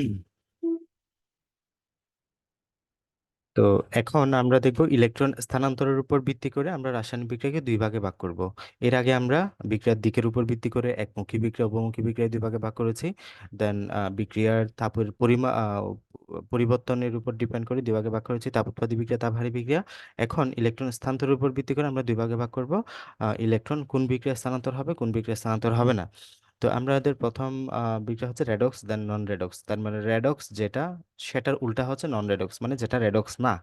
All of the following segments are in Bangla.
তো এখন আমরা দেখব ইলেকট্রন স্থানান্তরের উপর ভিত্তি করে আমরা রাসায়নিক বিক্রিয়াকে দুই ভাগে ভাগ করব। এর আগে আমরা বিক্রিয়ার দিকের উপর ভিত্তি করে একমুখী বিক্রিয়া বহুমুখী বিক্রিয়া দুই ভাগে ভাগ করেছি। দেন বিক্রিয়ার তাপের পরিমা পরিবর্তনের উপর ডিপেন্ড করে দুই ভাগে ভাগ করেছি। তাপ উৎপাদী বিক্রিয়া, তাপহারী বিক্রিয়া। এখন ইলেকট্রন স্থানান্তরের উপর ভিত্তি করে আমরা দুই ভাগে ভাগ করব। ইলেকট্রন কোন বিক্রিয়া স্থানান্তর হবে, কোন বিক্রিয়া স্থানান্তর হবে না। তো আমাদের প্রথম বিক্রিয়া হচ্ছে রেডক্স দেন নন রেডক্স তার মানে রেডক্স যেটা, সেটার উল্টা হচ্ছে নন রেডক্স মানে যেটা রেডক্স না।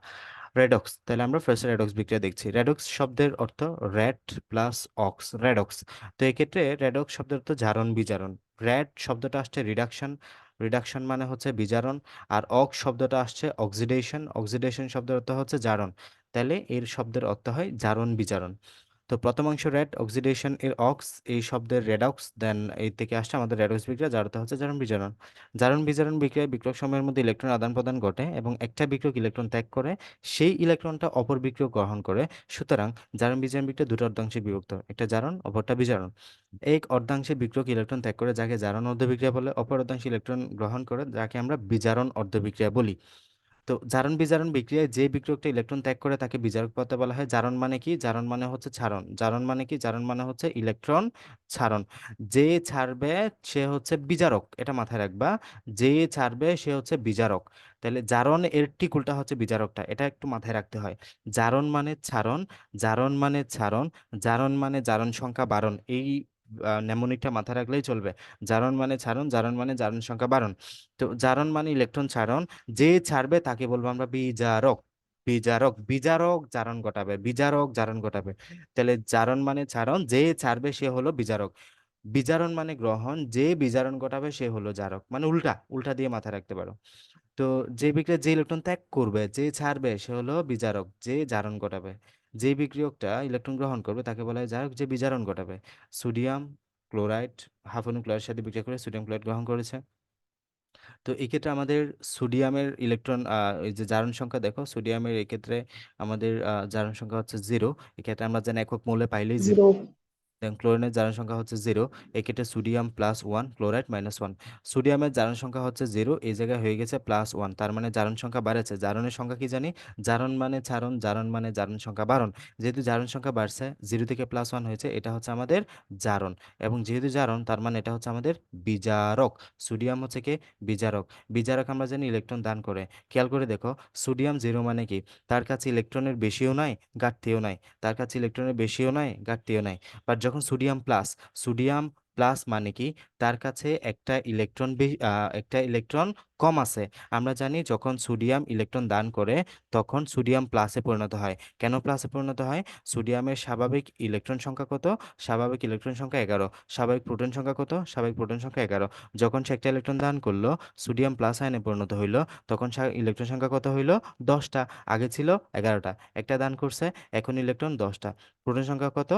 রেডক্স তাহলে আমরা ফার্স্ট রেডক্স বিক্রিয়া দেখছি। রেডক্স শব্দের অর্থ র্যাড প্লাস অক্স রেডক্স তো এক্ষেত্রে রেডক্স শব্দের অর্থ জারণ, বিজারণ। র্যাড শব্দটা আসছে রিডাকশন রিডাকশন মানে হচ্ছে বিজারণ। আর অক্স শব্দটা আসছে অক্সিডেশন অক্সিডেশন শব্দের অর্থ হচ্ছে জারণ। তাহলে এর শব্দের অর্থ হয় জারণ, বিজারণ। তো প্রথম অংশ রেড অক্সিডেশন এর অক্স এই শব্দের রেডক্স দেন এই থেকে আসছে আমাদের রেডক্স বিক্রিয়া, যার অর্থ হচ্ছে জারণ বিজারণ। জারণ বিজারণ বিক্রিয়ায় বিক্রয়ক সময়ের মধ্যে ইলেকট্রন আদান প্রদান ঘটে এবং একটা বিক্রিয়ক ইলেকট্রন ত্যাগ করে, সেই ইলেকট্রনটা অপর বিক্রিয়ক গ্রহণ করে। সুতরাং জারণ বিজারণ বিক্রিয়া দুটো অর্ধাংশে বিভক্ত, একটা জারণ, অপরটা বিজারণ। এক অর্ধাংশে বিক্রিয়ক ইলেকট্রন ত্যাগ করে, যাকে জারণ অর্ধবিক্রিয়া বলে, অপর অর্ধাংশে ইলেকট্রন গ্রহণ করে, যাকে আমরা বিজারণ অর্ধবিক্রিয়া বলি। তো জারণ বিজারণ বিক্রিয়ায় যে বিক্রিয়কটা ইলেকট্রন ত্যাগ করে তাকে বিজারক পদার্থ বলা হয়। জারণ মানে কি? জারণ মানে হচ্ছে ছাড়ন। জারণ মানে কি? জারণ মানে হচ্ছে ইলেকট্রন ছাড়ন। যে ছাড়বে সে হচ্ছে বিজারক। এটা মাথায় রাখবা। যে ছাড়বে সে হচ্ছে বিজারক। তাহলে জারণ এর ঠিক উল্টা হচ্ছে বিজারকটা। এটা একটু মাথায় রাখতে হয়। জারণ মানে ছাড়ন, জারণ মানে ছাড়ন, জারণ মানে জারণ সংখ্যা বারণ। এই নেমোনিকটা মাথায় রাখলেই চলবে। জারণ মানে ছাড়ন জারণ মানে জারণ সংখ্যা বারণ। তো জারণ মানে ইলেকট্রন ছাড়ন যে ছাড়বে তাকে বলব আমরা বিজারক। বিজারক বিজারক জারণ ঘটাবে, বিজারক জারণ ঘটাবে। তাহলে জারণ মানে ছাড়ন যে ছাড়বে সে হলো বিজারক। বিজারণ মানে গ্রহণ, যে বিজারণ ঘটাবে সে হলো জারক। মানে উল্টা উল্টা দিয়ে মাথায় রাখতে পারো। তো যে বিক্রিয়া, যে ইলেকট্রন ত্যাগ করবে, যে ছাড়বে সে হলো বিজারক, যে জারণ ঘটাবে। যে বিক্রিয়কটা ইলেকট্রন গ্রহণ করবে তাকে বলা হয় যাক যে বিজারণ ঘটাবে। সোডিয়াম ক্লোরাইড হাফনু ক্লোরাইড সাথে বিক্রিয়া করে সোডিয়াম ক্লোরাইড গ্রহণ করেছে। তো এক্ষেত্রে ক্ষেত্রে আমাদের সোডিয়ামের ইলেকট্রন যে জারণ সংখ্যা দেখো সোডিয়ামের এক্ষেত্রে আমাদের জারণ সংখ্যা হচ্ছে জিরো এক্ষেত্রে আমরা যেন একক মূল্যে পাইলেই জিরো দেন ক্লোরিনের জারণ সংখ্যা হচ্ছে জিরো এক্ষেত্রে sodium plus one chloride minus one সোডিয়ামের জারণ সংখ্যা হচ্ছে জিরো এই জায়গায় হয়ে গেছে প্লাস ওয়ান তার মানে জারণ সংখ্যা বাড়েছে। জারণের সংখ্যা কি জানি? জারণ মানে ছারণ জারণ মানে জারণ সংখ্যা বাড়ন। যেহেতু জারণ সংখ্যা বাড়ছে জিরো থেকে প্লাস ওয়ান হয়েছে, এটা হচ্ছে আমাদের জারণ। এবং যেহেতু জারণ, তার মানে এটা হচ্ছে আমাদের বিজারক। সোডিয়াম হচ্ছে কি? বিজারক। বিজারক আমরা জানি ইলেকট্রন দান করে। খেয়াল করে দেখো সোডিয়াম জিরো মানে কি? তার কাছে ইলেকট্রনের বেশিও নাই, ঘাটতিও নাই। তার কাছে ইলেকট্রনের বেশিও নাই, ঘাটতিও নাই। বাট যখন সোডিয়াম প্লাস সোডিয়াম প্লাস মানে কি? তার কাছে একটা ইলেকট্রন একটা ইলেকট্রন কম আছে। আমরা জানি যখন সোডিয়াম ইলেকট্রন দান করে, তখন সোডিয়াম প্লাসে পরিণত হয়। কেন প্লাসে পরিণত হয়? সোডিয়ামের স্বাভাবিক ইলেকট্রন সংখ্যা কত? স্বাভাবিক ইলেকট্রন সংখ্যা এগারো। স্বাভাবিক প্রোটন সংখ্যা কত? স্বাভাবিক প্রোটন সংখ্যা এগারো। যখন সে একটা ইলেকট্রন দান করল, সোডিয়াম প্লাস আয়নে পরিণত হইল, তখন ইলেকট্রন সংখ্যা কত হইল? দশটা। আগে ছিল এগারোটা। একটা দান করছে, এখন ইলেকট্রন দশটা। প্রোটন সংখ্যা কত?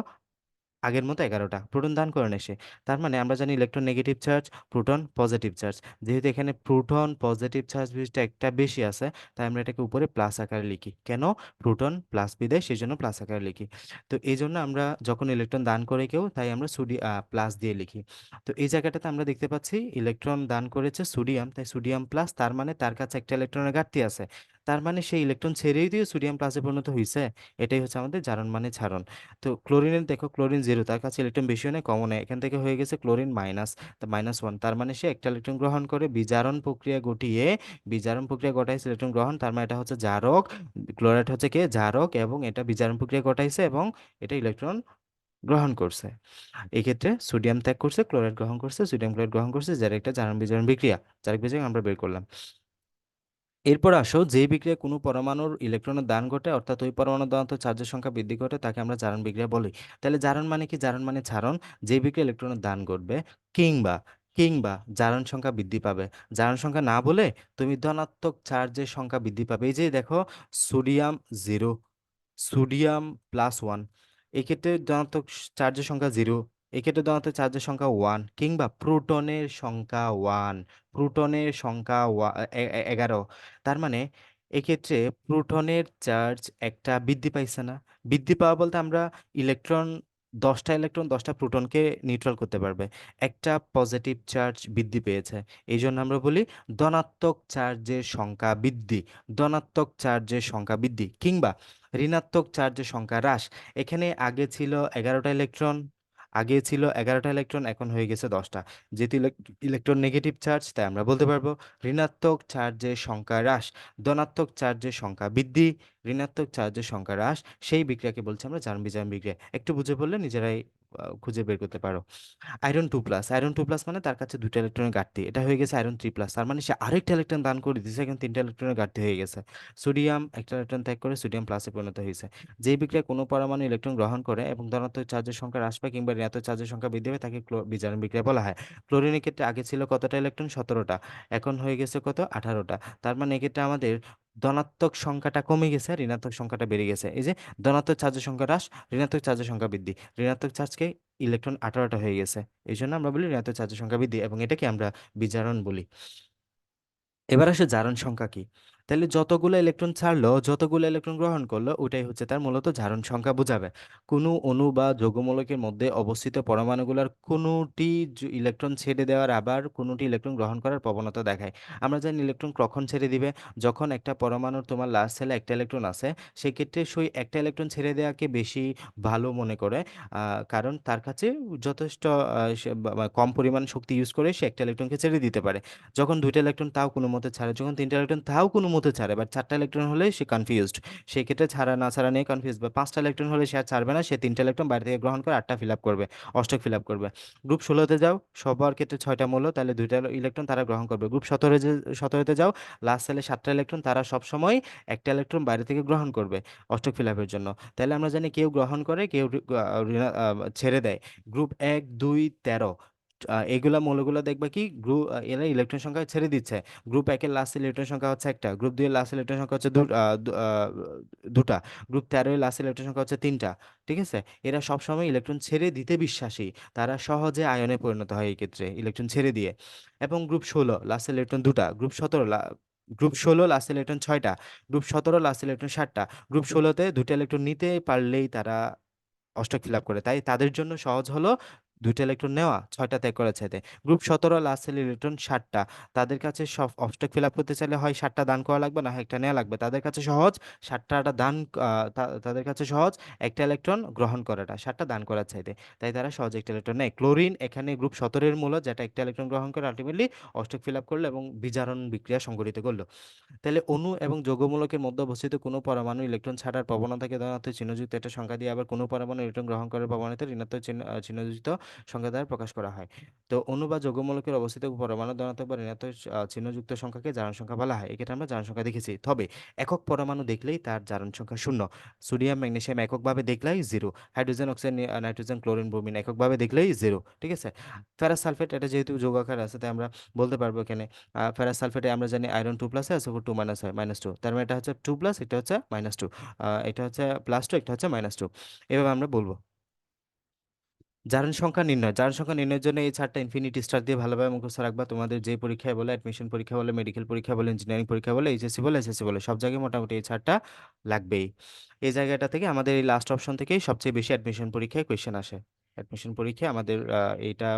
আগের মতো এগারোটা। প্রোটন দান করে এসে তার মানে আমরা জানি electron negative charge proton positive charge যেহেতু এখানে প্রোটন পজিটিভ চার্জ বিশটা একটা বেশি আছে, তাই আমরা এটাকে উপরে প্লাস আকারে লিখি। কেন? প্রোটন প্লাস বিদেয় সেই জন্য প্লাস আকারে লিখি। তো এই জন্য আমরা যখন ইলেকট্রন দান করে কেউ, তাই আমরা সুডি প্লাস দিয়ে লিখি। তো এই জায়গাটাতে আমরা দেখতে পাচ্ছি ইলেকট্রন দান করেছে সোডিয়াম তাই সোডিয়াম প্লাস তার মানে তার কাছে একটা ইলেকট্রনের ঘাটতি আছে। তার মানে সেই ইলেকট্রন ছেড়েই দিয়ে সোডিয়াম প্লাসে পরিণত হয়েছে এটাই হচ্ছে আমাদের জারণ মানে ছাড়ন তো ক্লোরিনের দেখো ক্লোরিন জিরো তার কাছে ইলেকট্রন বেশিও নেই কমও নেই এখান থেকে হয়ে গেছে ক্লোরিন মাইনাস মাইনাস ওয়ান তার মানে সে একটা ইলেকট্রন গ্রহণ করে, বিজারণ প্রক্রিয়া ঘটিয়ে, বিজারণ প্রক্রিয়া ঘটাইছে ইলেকট্রন গ্রহণ, তার মানে এটা হচ্ছে জারক ক্লোরাইড হচ্ছে কে? জারক, এবং এটা বিজারণ প্রক্রিয়া ঘটাইছে এবং এটা ইলেকট্রন গ্রহণ করছে। এক্ষেত্রে সোডিয়াম ত্যাগ করছে ক্লোরাইড গ্রহণ করছে সোডিয়াম ক্লোরাইড গ্রহণ করছে, যার একটা জারণ বিজারণ বিক্রিয়া জারক বিজারণ আমরা বের করলাম। এরপর আসো যে বিক্রিয়ায় কোনো পরমাণুর ইলেকট্রনের দান ঘটে, অর্থাৎ ওই পরমাণুর দান্ত চার্জের সংখ্যা বৃদ্ধি ঘটে, তাকে আমরা জারণ বিক্রিয়া বলি। তাহলে জারণ মানে কি? জারণ মানে ছারণ যে বিক্রিয়া ইলেকট্রনের দান ঘটবে, কিংবা কিংবা জারণ সংখ্যা বৃদ্ধি পাবে। জারণ সংখ্যা না বলে তুমি ধনাত্মক চার্জের সংখ্যা বৃদ্ধি পাবে। এই যে দেখো, sodium zero, sodium plus one, এক্ষেত্রে ধনাত্মক চার্জের সংখ্যা জিরো এক্ষেত্রে ধনাত্মক চার্জের সংখ্যা ওয়ান কিংবা প্রোটনের সংখ্যা ওয়ান প্রোটনের সংখ্যা এগারো। তার মানে এক্ষেত্রে প্রোটনের চার্জ একটা বৃদ্ধি পাইছে না। বৃদ্ধি পাওয়া বলতে আমরা ইলেকট্রন, দশটা ইলেকট্রন, দশটা প্রোটনকে নিউট্রাল করতে পারবে। একটা পজিটিভ চার্জ বৃদ্ধি পেয়েছে। এই জন্য আমরা বলি ধনাত্মক চার্জের সংখ্যা বৃদ্ধি, ধনাত্মক চার্জের সংখ্যা বৃদ্ধি কিংবা ঋণাত্মক চার্জের সংখ্যা হ্রাস। এখানে আগে ছিল এগারোটা ইলেকট্রন আগে ছিল এগারোটা ইলেকট্রন এখন হয়ে গেছে দশটা। যেহেতু ইলেকট্রন নেগেটিভ চার্জ তাই আমরা বলতে পারব ঋণাত্মক চার্জের সংখ্যা হ্রাস ধনাত্মক চার্জের সংখ্যা বৃদ্ধি ঋণাত্মক চার্জের সংখ্যা হ্রাস সেই বিক্রিয়াকে বলছি আমরা বিজারণ বিক্রিয়া। একটু বুঝে বললে নিজেরাই খুঁজে বের করতে পারো। Iron two plus iron two plus মানে তার কাছে দুটো ইলেকট্রনের ঘাটতি। এটা হয়ে গেছে আয়রন থ্রি প্লাস তার মানে সে আরেকটা ইলেকট্রন দান করে দিয়েছে এখন তিনটা ইলেকট্রনের ঘাটতি হয়ে গেছে। সোডিয়াম একটা ইলেকট্রন ত্যাগ করে সোডিয়াম প্লাসে পরিণত হয়েছে। যেই বিক্রিয়া কোনো পরমাণু ইলেকট্রন গ্রহণ করে এবং ধনাত্মক চার্জের সংখ্যা হ্রাস পায় কিংবা ঋণাত্মক চার্জের সংখ্যা বৃদ্ধি পায়, তাকে ক্লো- বিজারণ বিক্রিয়া বলা হয়। ক্লোরিনের ক্ষেত্রে আগে ছিল কতটা ইলেকট্রন সতেরোটা। এখন হয়ে গেছে কত? আঠারোটা। তার মানে এক্ষেত্রে আমাদের ধনাত্মক সংখ্যাটা কমে গেছে, ঋণাত্মক সংখ্যাটা বেড়ে গেছে। এই যে ধনাত্মক চার্জের সংখ্যা হ্রাস, ঋণাত্মক চার্জের সংখ্যা বৃদ্ধি। ঋণাত্মক চার্জকে ইলেকট্রন আঠারোটা হয়ে গেছে। এই জন্য আমরা বলি ঋণাত্মক চার্জের সংখ্যা বৃদ্ধি এবং এটাকে আমরা বিজারণ বলি। এবার আসে জারণ সংখ্যা কি? তাহলে যতগুলো ইলেকট্রন ছাড়লো, যতগুলো ইলেকট্রন গ্রহণ করল ওটাই হচ্ছে তার মূলত জারণ সংখ্যা বোঝাবে। কোনো অণু বা যৌগমূলকের মধ্যে অবস্থিত পরমাণুগুলোর কোনোটি ইলেকট্রন ছেড়ে দেওয়ার আবার কোনোটি ইলেকট্রন গ্রহণ করার প্রবণতা দেখায়। আমরা জানি ইলেকট্রন কখন ছেড়ে দিবে? যখন একটা পরমাণুর তোমার লাস্ট সেলে একটা ইলেকট্রন আছে, সেক্ষেত্রে সেই একটা ইলেকট্রন ছেড়ে দেওয়াকে বেশি ভালো মনে করে কারণ তার কাছে যথেষ্ট কম পরিমাণ শক্তি ইউজ করে সে একটা ইলেকট্রনকে ছেড়ে দিতে পারে। যখন দুইটা ইলেকট্রন তাও কোনো মতে ছাড়ে, যখন তিনটা ইলেকট্রন তাও কোনো মতে ছাড়ে বাট চারটা ইলেকট্রন হলে সে কনফিউজড সেক্ষেত্রে ছাড়া না ছাড়া নিয়ে কনফিউজ বা পাঁচটা ইলেকট্রন হলে সে আর ছাড়বে না, সে তিনটা ইলেকট্রন বাইরে থেকে গ্রহণ করে আটটা ফিল আপ করবে, অষ্টক ফিল আপ করবে। গ্রুপ ষোলোতে যাও, সবার ক্ষেত্রে ছয়টা মূল্য তাহলে দুইটা ইলেকট্রন তারা গ্রহণ করবে। গ্রুপ সতেরো সতেরোতে যাও লাস্ট সেলে সাতটা ইলেকট্রন তারা সবসময় একটা ইলেকট্রন বাইরে থেকে গ্রহণ করবে, অষ্টক ফিল আপের জন্য। তাহলে আমরা জানি কেউ গ্রহণ করে, কেউ ছেড়ে দেয়। গ্রুপ এক, দুই, তেরো। এগুলা মৌলগুলো দেখবে কি গ্রুপ এরা ইলেকট্রন সংখ্যা ছেড়ে দিচ্ছে। গ্রুপ একের লাস্ট ইলেকট্রন সংখ্যা হচ্ছে একটা, গ্রুপ দুই এর লাস্ট ইলেকট্রন সংখ্যা হচ্ছে দুটা, গ্রুপ তেরো এর লাস্ট ইলেকট্রন সংখ্যা হচ্ছে তিনটা, ঠিক আছে? এরা সবসময় ইলেকট্রন ছেড়ে দিতে বিশ্বাসী, তারা সহজে আয়নে পরিণত হয় এই ক্ষেত্রে, ইলেকট্রন ছেড়ে দিয়ে। এবং গ্রুপ ষোলো লাস্ট ইলেকট্রন দুটা, গ্রুপ সতেরো গ্রুপ ষোলো লাস্ট ইলেকট্রন ছয়টা, গ্রুপ সতেরো লাস্ট ইলেকট্রন সাতটা, গ্রুপ ষোলোতে দুটো ইলেকট্রন নিতে পারলেই তারা অষ্টক ফিল আপ করে, তাই তাদের জন্য সহজ হলো দুইটা ইলেকট্রন নেওয়া ছয়টা ত্যাগ করা চাইতে। গ্রুপ সতেরো লাস্ট সেল ইলেকট্রন ষাটটা তাদের কাছে সব অষ্টক ফিল আপ করতে চাইলে হয় ষাটটা দান করা লাগবে, না একটা নেওয়া লাগবে। তাদের কাছে সহজ ষাটটা দান তাদের কাছে সহজ একটা ইলেকট্রন গ্রহণ করাটা ষাটটা দান করার চাইতে। তাই তারা সহজ একটা ইলেকট্রন নেয়। ক্লোরিন এখানে গ্রুপ সতেরোর মূল যেটা একটা ইলেকট্রন গ্রহণ করে আলটিমেটলি অষ্টক ফিল আপ করল এবং বিজারণ বিক্রিয়া সংঘটিত করল। তাহলে অণু এবং যৌগমূলকের মধ্যে অবস্থিত কোনো পরমাণু ইলেকট্রন ছাড়ার প্রবণতাকে ধনাত্মক চিহ্নযুক্ত একটা সংখ্যা দিয়ে আবার কোনো পরমাণু ইলেকট্রন গ্রহণ করার প্রবণতা ঋণাত্মক চিহ্ন চিহ্নযুক্ত সংখ্যা দ্বারা প্রকাশ করা হয়। তো অণু বা যৌগমূলকের অবস্থিত পরমাণু ধনাত্মক বা ঋণাত্মক চিহ্নযুক্ত সংখ্যাকে জারণ সংখ্যা বলা হয়। এক্ষেত্রে আমরা জারণ সংখ্যা দেখেছি। তবে একক পরমাণু দেখলেই তার জারণ সংখ্যা শূন্য। সোডিয়াম, ম্যাগনেসিয়াম এককভাবে দেখলেই zero. Hydrogen, oxygen nitrogen, chlorine, bromine এককভাবে দেখলেই জিরো। ঠিক আছে? ফেরাস সালফেট এটা যেহেতু যৌগাকার আছে, তাই আমরা বলতে পারব এখানে ফেরাস সালফেটে আমরা জানি আয়রন টু প্লাস আছে টু মাইনাস হয় মাইনাস টু তার মানে এটা হচ্ছে টু প্লাস এটা হচ্ছে মাইনাস টু এটা হচ্ছে প্লাস টু এটা হচ্ছে মাইনাস টু এভাবে আমরা বলব। জারণ সংখ্যা নির্ণয় জারণ সংখ্যা নির্ণয়ের জন্য এই চারটা ইনফিনিটি স্টার দিয়ে ভালোভাবে মুখস্থ রাখবা। তোমাদের যে পরীক্ষায় বলে অ্যাডমিশন পরীক্ষা বলে মেডিকেল পরীক্ষা বলে ইঞ্জিনিয়ারিং পরীক্ষা বলে এইচএসসি বলে এসএসসি বলে, সব জায়গায় মোটামুটি এই চারটা লাগবেই। এই জায়গাটা থেকে আমাদের এই লাস্ট অপশন থেকেই সবচেয়ে বেশি অ্যাডমিশন পরীক্ষায় কোয়েশ্চেন আসে। অ্যাডমিশন পরীক্ষায় আমাদের এইটা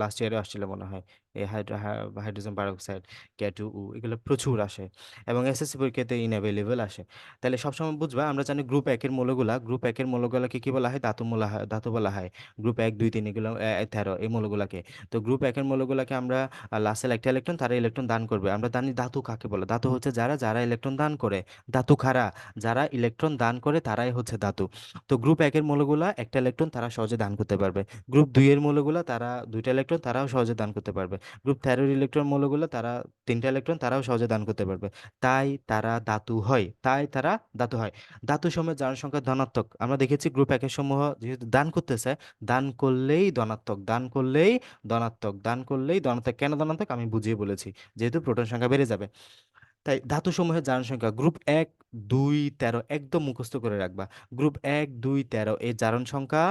লাস্ট ইয়ারে আসছিল মনে হয়। এই হাইড্রোজেন পারঅক্সাইড ক্যাটু, উ এগুলো প্রচুর আসে এবং এসএসসি পরীক্ষাতে ইনঅ্যাভেলেবল আসে। তাহলে সবসময় বুঝবা আমরা জানি গ্রুপ একের মৌলগুলা গ্রুপ একের মৌলগুলাকে কি বলা হয়? ধাতু মূলা হয় ধাতু বলা হয়। গ্রুপ এক, দুই, তিন এগুলো তেরো এই মৌলগুলাকে। তো গ্রুপ একের মৌলগুলাকে আমরা লাস্টের একটা ইলেকট্রন তারা ইলেকট্রন দান করবে। আমরা জানি ধাতু কাকে বলে? ধাতু হচ্ছে যারা যারা ইলেকট্রন দান করে। ধাতু খারা যারা ইলেকট্রন দান করে, তারাই হচ্ছে ধাতু। তো গ্রুপ একের মৌলগুলা, একটা ইলেকট্রন তারা সহজে দান করতে পারবে। গ্রুপ দুই এর মৌলগুলা, তারা, দুইটা ইলেকট্রন তারাও সহজে দান করতে পারবে। গ্রুপ তেরোর ইলেকট্রন মৌলগুলো তারা, তিনটা ইলেকট্রন তারাও সহজে দান করতে পারবে। তাই তারা ধাতু হয়, তাই তারা ধাতু হয়। ধাতু সমূহের জারণ সংখ্যা ধনাত্মক। আমরা দেখেছি গ্রুপ একের সমূহ যেহেতু দান করতেছে, দান করলেই ধনাত্মক, দান করলেই ধনাত্মক, দান করলেই ধনাত্মক। কেন ধনাত্মক? আমি বুঝিয়ে বলেছি, যেহেতু প্রোটন সংখ্যা বেড়ে যাবে। তাই ধাতু সমূহের জারণ সংখ্যা গ্রুপ এক, দুই, তেরো একদম মুখস্থ করে রাখবা। গ্রুপ এক, দুই, তেরো এই জারণ সংখ্যা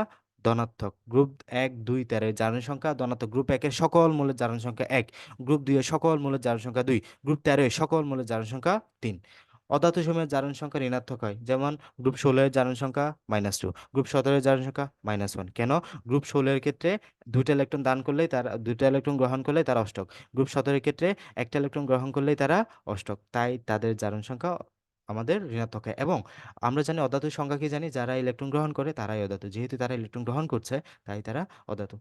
ধনাত্মক। গ্রুপ এক, দুই, তেরো জারণ সংখ্যা, ধনাত্মক গ্রুপ একের সকল মূলের জারণ সংখ্যা এক। গ্রুপ দুই এর সকল মূলের জারণ সংখ্যা দুই। গ্রুপ তেরো এর সকল মূলের জারণ সংখ্যা তিন। অধাতু সময়ের জারণ সংখ্যা ঋণাত্মক হয়। যেমন গ্রুপ ষোলো এর জারণ সংখ্যা মাইনাস টু। গ্রুপ সতেরো এর জারণ সংখ্যা মাইনাস ওয়ান। কেন? গ্রুপ ষোলো এর ক্ষেত্রে দুইটা ইলেকট্রন দান করলেই তার, দুইটা ইলেকট্রন গ্রহণ করলেই তারা অষ্টক। গ্রুপ সতেরোর ক্ষেত্রে একটা ইলেকট্রন গ্রহণ করলেই তারা অষ্টক। তাই তাদের জারণ সংখ্যা আমাদের ঋণাত্মক হয়। এবং আমরা জানি অধাতুর সংখ্যা কি জানি? যারা ইলেকট্রন গ্রহণ করে তারাই অধাতু। যেহেতু তারা ইলেকট্রন গ্রহণ করছে, তাই তারা অধাতু।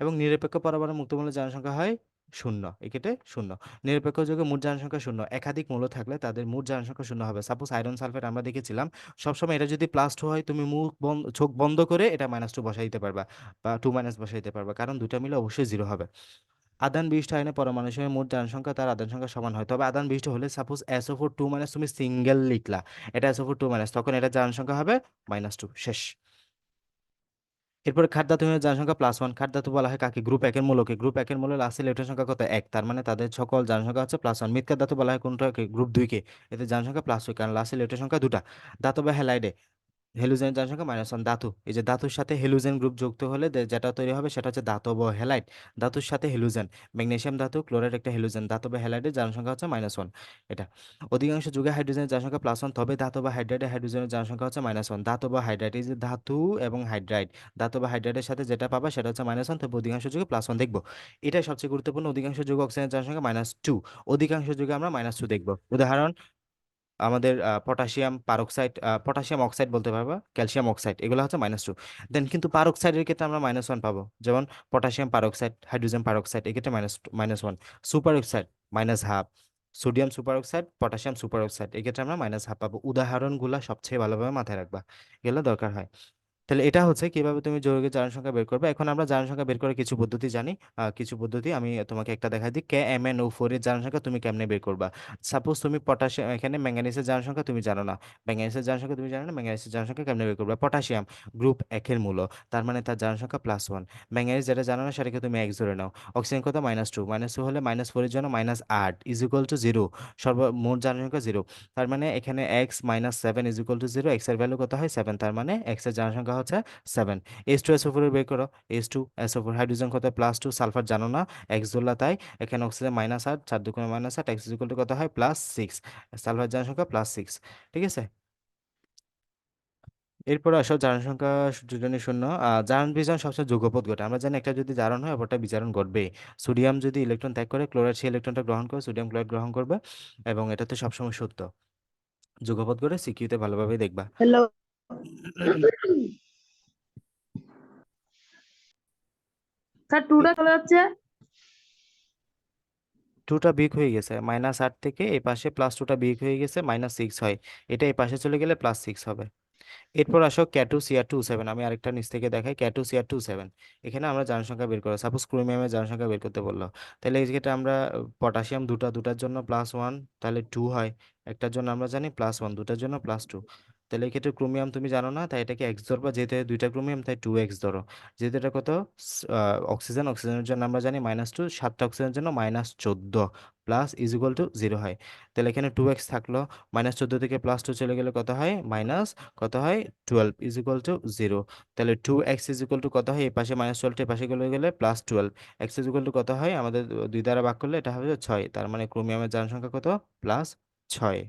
এবং নিরপেক্ষ পরমাণু মুক্তমূল্যের জারণ সংখ্যা হয় শূন্য। এক্ষেত্রে শূন্য। নিরপেক্ষ যুগে মোট জনসংখ্যা শূন্য। একাধিক মূল্য থাকলে তাদের মোট জনসংখ্যা শূন্য হবে। সাপোজ আয়রন সালফেট আমরা দেখেছিলাম, সবসময় এটা যদি প্লাস টু হয়, তুমি মুখ বন্ধ চোখ বন্ধ করে এটা মাইনাস টু বসাই দিতে পারবা বা টু মাইনাস বসাই দিতে পারবা। কারণ দুটা মিলে অবশ্যই জিরো হবে। আদান বিশিষ্ট আয়নে পরমাণু সময় মোট জারণ সংখ্যা তার আদান সংখ্যা সমান হয়। তবে আদান বিশিষ্ট হলে suppose SO four two minus তুমি সিঙ্গেল লিখলা, এটা এসও ফোর টু মাইনাস তখন এটা জারণ সংখ্যা হবে মাইনাস টু শেষ। এরপরে খাদ্য ধাতু সংখ্যা প্লাস ওয়ান খাদ্য ধাতু বলা হয় কাকে? গ্রুপ একের মূলকে। গ্রুপ একের মূলে লাস্ট ইলেকট্রন সংখ্যা কত? এক। তার মানে তাদের সকল জারণ সংখ্যা হচ্ছে প্লাস ওয়ান মৃৎকার ধাতু বলা হয় কোনটাকে গ্রুপ দুইকে এতে জারণ সংখ্যা প্লাস দুই কারণ লাস্ট ইলেকট্রন সংখ্যা দুটা। ধাতু বা হ্যালাইডে হেলুজেনের জারণ সংখ্যা মাইনাস ওয়ান ধাতু। এই যে ধাতুর সাথে হেলুজেন গ্রুপ যুক্ত হলে যেটা তৈরি হবে সেটা হচ্ছে ধাতব হ্যালাইড ধাতুর সাথে হেলুজেন। ম্যাগনেশিয়াম ধাতু ক্লোরাইড একটা হেলুজেন। ধাতব হ্যালাইডের জনসংখ্যা হচ্ছে মাইনাস ওয়ান এটা। অধিকাংশ যুগে হাইড্রোজেনের জনসংখ্যা প্লাস ওয়ান তবে ধাতু বা হাইড্রাইডে হাইড্রোজেনের জনসংখ্যা হচ্ছে মাইনাস ওয়ান ধাতু বা হাইড্রাইড এই যে ধাতু এবং হাইড্রাইড ধাতু বা হাইড্রাইডের সাথে যেটা পাবা সেটা হচ্ছে মাইনাস ওয়ান তবে অধিকাংশ যুগে প্লাস ওয়ান দেখব। এটাই সবচেয়ে গুরুত্বপূর্ণ। অধিকাংশ যুগে অক্সিজেনের জনসংখ্যা মাইনাস টু অধিকাংশ যুগে আমরা মাইনাস টু দেখব। উদাহরণ আমাদের পটাশিয়াম পারক্সাইড পটাশিয়াম অক্সাইড বলতে পারবা ক্যালসিয়াম অক্সাইড এগুলো হচ্ছে মাইনাস টু দেন কিন্তু পারক্সাইডের ক্ষেত্রে আমরা মাইনাস ওয়ান পাবো। যেমন পটাশিয়াম পারক্সাইড হাইড্রোজেন পারক্সাইড এক্ষেত্রে minus minus one super oxide minus half sodium super oxide potassium super oxide এক্ষেত্রে আমরা মাইনাস হাফ পাবো। উদাহরণগুলো সবচেয়ে ভালোভাবে মাথায় রাখবা। এগুলো দরকার হয়। তাহলে এটা হচ্ছে কীভাবে তুমি যৌগের জারণ সংখ্যা বের করবে। এখন আমরা জারণ সংখ্যা বের করার কিছু পদ্ধতি জানি। কিছু পদ্ধতি আমি তোমাকে একটা দেখাই দিই। K M N O four এর জারণ সংখ্যা তুমি কেমনে বের করবা? সাপোজ তুমি পটাশিয়াম এখানে ম্যাঙ্গানিসের জারণ সংখ্যা তুমি জানো না। ম্যাঙ্গানিসের জারণ সংখ্যা তুমি জানো না ম্যাঙ্গানিসের জারণ সংখ্যা কেমনে বের করবা? পটাশিয়াম গ্রুপ একের মূল। তার মানে তার জারণ সংখ্যা প্লাস ওয়ান ম্যাঙ্গানিস যেটা জানো না, সেটাকে তুমি এক্স ধরে নাও। অক্সিজেন কত? মাইনাস টু মাইনাস টু হলে মাইনাস ফোরের জন্য মাইনাস আট ইজ ইকুয়াল টু জিরো সর্ব, মোট জারণ সংখ্যা জিরো তার মানে এখানে x minus seven is equal to zero এক্সের ভ্যালু কত হয়? সেভেন তার মানে এক্সের জারণ সংখ্যা হচ্ছে seven H two SO four বের করো। H two SO four hydrogen কত প্লাস টু সালফার জানো না? এক্স ধরলা তাই। এখানে অক্সিজেন মাইনাস আট, চার দুগুণে মাইনাস আট এক্স ইকুয়াল টু কত হয়? প্লাস সিক্স সালফার জারণ সংখ্যা প্লাস সিক্স ঠিক আছে? এরপরে আসো জারণ সংখ্যা দুজনের শূন্য জারণ বিজারণ সবসময় যুগপৎ ঘটে। আমরা জানি একটা যদি জারণ হয়, অপরটা বিজারণ ঘটবে। সোডিয়াম যদি ইলেকট্রন ত্যাগ করে ক্লোরাইড সেই ইলেকট্রনটা গ্রহণ করে, সোডিয়াম ক্লোরাইড গ্রহণ করবে এবং এটা তো সবসময় সত্য। যুগপথ ঘটে সিকিউতে ভালোভাবে দেখবা। হ্যালো স্যার টুটা চলে যাচ্ছে। টুটা বিগ হয়ে গেছে। মাইনাস আট থেকে এই পাশে প্লাস টুটা বিগ হয়ে গেছে মাইনাস সিক্স হয়। এটা এই পাশে চলে গেলে প্লাস সিক্স হবে। এরপর আসো ক্যাটু সিআর টু সেভেন আমি আরেকটা নিচ থেকে দেখাই ক্যাটু সিআর টু সেভেন এখানে আমরা জনসংখ্যা বের করব। সাপোজ ক্রোমিয়ামের জনসংখ্যা বের করতে বলল। তাহলে এই আমরা পটাশিয়াম দুটা, দুটার জন্য প্লাস ওয়ান তাহলে টু হয়। একটার জন্য আমরা জানি প্লাস ওয়ান দুটার জন্য প্লাস টু তাহলে এই ক্ষেত্রে ক্রোমিয়াম তুমি জানো না, তাই এটাকে এক্স ধরবা, যেহেতু দুইটা ক্রোমিয়াম, তাই টু এক্স ধরো। যেহেতু এটা কত? অক্সিজেন অক্সিজেনের জন্য আমরা জানি মাইনাস টু সাতটা অক্সিজেনের জন্য মাইনাস চোদ্দ plus is equal to zero হয়। তাহলে এখানে টু এক্স থাকল মাইনাস চোদ্দ থেকে প্লাস টু চলে গেলে কত হয়? মাইনাস কত হয়? Twelve is equal to zero তাহলে two x is equal to কত হয়? এই পাশে মাইনাস টুয়েলভ এই পাশে গেলে গেলে plus twelve x is equal to কত হয়? আমাদের দুই দ্বারা ভাগ করলে এটা হবে ছয়। তার মানে ক্রোমিয়ামের জনসংখ্যা কত? প্লাস ছয়।